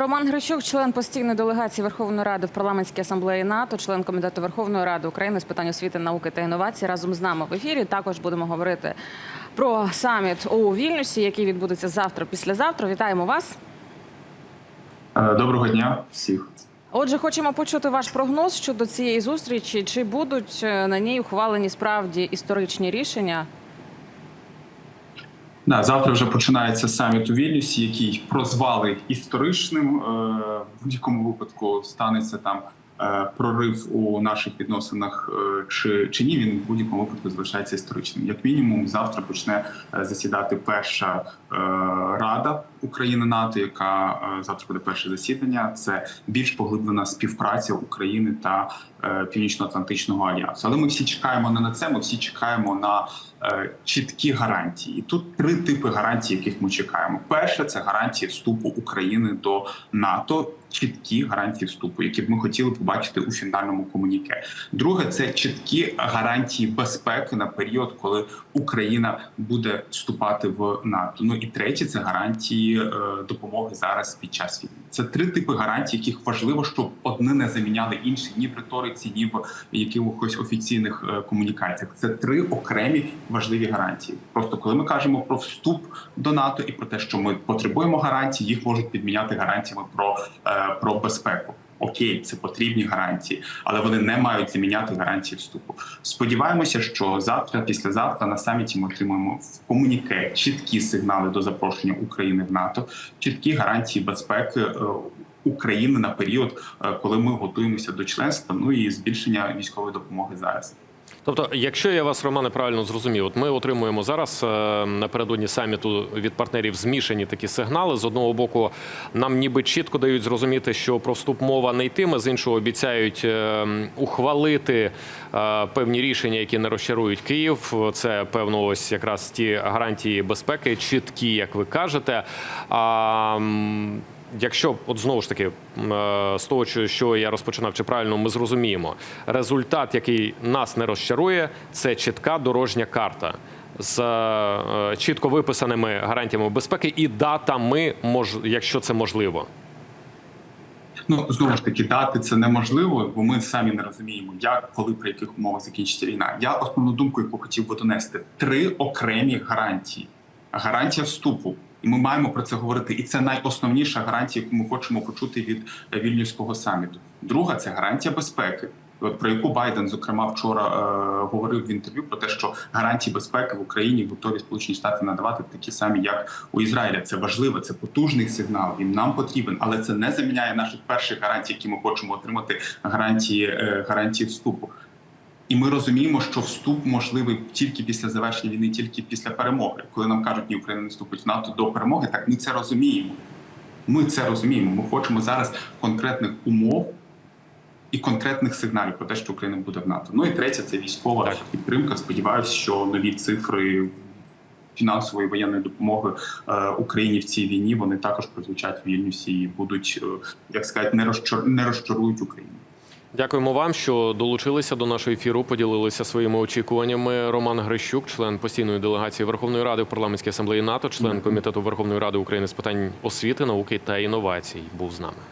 Роман Грищук, член постійної делегації Верховної Ради в парламентській асамблеї НАТО, член комітету Верховної Ради України з питань освіти, науки та інновацій. Разом з нами в ефірі. Також будемо говорити про саміт у Вільнюсі, який відбудеться завтра, післязавтра. Вітаємо вас. Е, Доброго дня всіх. Отже, хочемо почути ваш прогноз щодо цієї зустрічі. Чи будуть е, на ній ухвалені справді історичні рішення? Да, завтра вже починається саміт у Вільнюсі, який прозвали історичним. Е, В будь-якому випадку станеться там е, прорив у наших відносинах е, чи, чи ні. Він в будь-якому випадку залишається історичним. Як мінімум, завтра почне засідати перша рада України НАТО, яка завтра буде перше засідання. Це більш поглиблена співпраця України та Північно-Атлантичного альянсу. Але ми всі чекаємо не на це. Ми всі чекаємо на е, чіткі гарантії. І тут три типи гарантій, яких ми чекаємо. Перше це гарантії вступу України до НАТО. Чіткі гарантії вступу, які б ми хотіли побачити у фінальному комуніке. Друге це чіткі гарантії безпеки на період, коли Україна буде вступати в НАТО. Ну і третє це гарантії е, допомоги зараз під час війни. Це три типи гарантій, яких важливо, щоб одні не заміняли інші ні в риториці, ні в якихось офіційних е, комунікаціях. Це три окремі важливі гарантії. Просто коли ми кажемо про вступ до НАТО і про те, що ми потребуємо гарантій, їх можуть підміняти гарантіями про, е, про безпеку. Окей, це потрібні гарантії, але вони не мають заміняти гарантії вступу. Сподіваємося, що завтра, післязавтра на саміті ми отримаємо в комуніке чіткі сигнали до запрошення України в НАТО, чіткі гарантії безпеки е, України на період, е, коли ми готуємося до членства. Ну і збільшення військової допомоги зараз. Тобто, якщо я вас, Романе, правильно зрозумів, от ми отримуємо зараз е, напередодні саміту від партнерів змішані такі сигнали. З одного боку, нам ніби чітко дають зрозуміти, що про вступ мова не йтиме, з іншого обіцяють е, ухвалити певні рішення, які не розчарують Київ. Це певно, ось якраз ті гарантії безпеки, чіткі, як ви кажете. Якщо от знову ж таки е, з того, що- я розпочинав, чи правильно ми зрозуміємо, результат, який нас не розчарує, це чітка дорожня карта з е, чітко виписаними гарантіями безпеки і датами, якщо це можливо. Ну знову ж таки, дати це неможливо, бо ми самі не розуміємо, як, коли, при яких умовах закінчиться війна. Я основну думку, яку хотів би донести: три окремі гарантії. Гарантія вступу. І ми маємо про це говорити. І це найосновніша гарантія, яку ми хочемо почути від вільнюського саміту. Друга це гарантія безпеки. Про яку Байден зокрема вчора е, говорив в інтерв'ю про те, що гарантії безпеки в Україні готові Сполучені Штати надавати такі самі, як у Ізраїля. Це важливо, це потужний сигнал. Він нам потрібен, але це не заміняє наших перших гарантій, які ми хочемо отримати. Гарантії е, гарантії вступу. І ми розуміємо, що вступ можливий тільки після завершення війни, тільки після перемоги. Коли нам кажуть, ні, Україна не вступить в НАТО до перемоги, так ми це розуміємо. Ми це розуміємо. Ми хочемо зараз конкретних умов і конкретних сигналів про те, що Україна буде в НАТО. Ну і третє це військова Так. підтримка. Сподіваюся, що нові цифри фінансової воєнної допомоги е, Україні в цій війні вони також прозвучать в Вільнюсі і будуть, е, як сказати, не розчар... не розчарують Україну. Дякуємо вам, що долучилися до нашого ефіру, поділилися своїми очікуваннями. Роман Грищук, член постійної делегації Верховної Ради в парламентській асамблеї НАТО, член комітету Верховної Ради України з питань освіти, науки та інновацій, був з нами.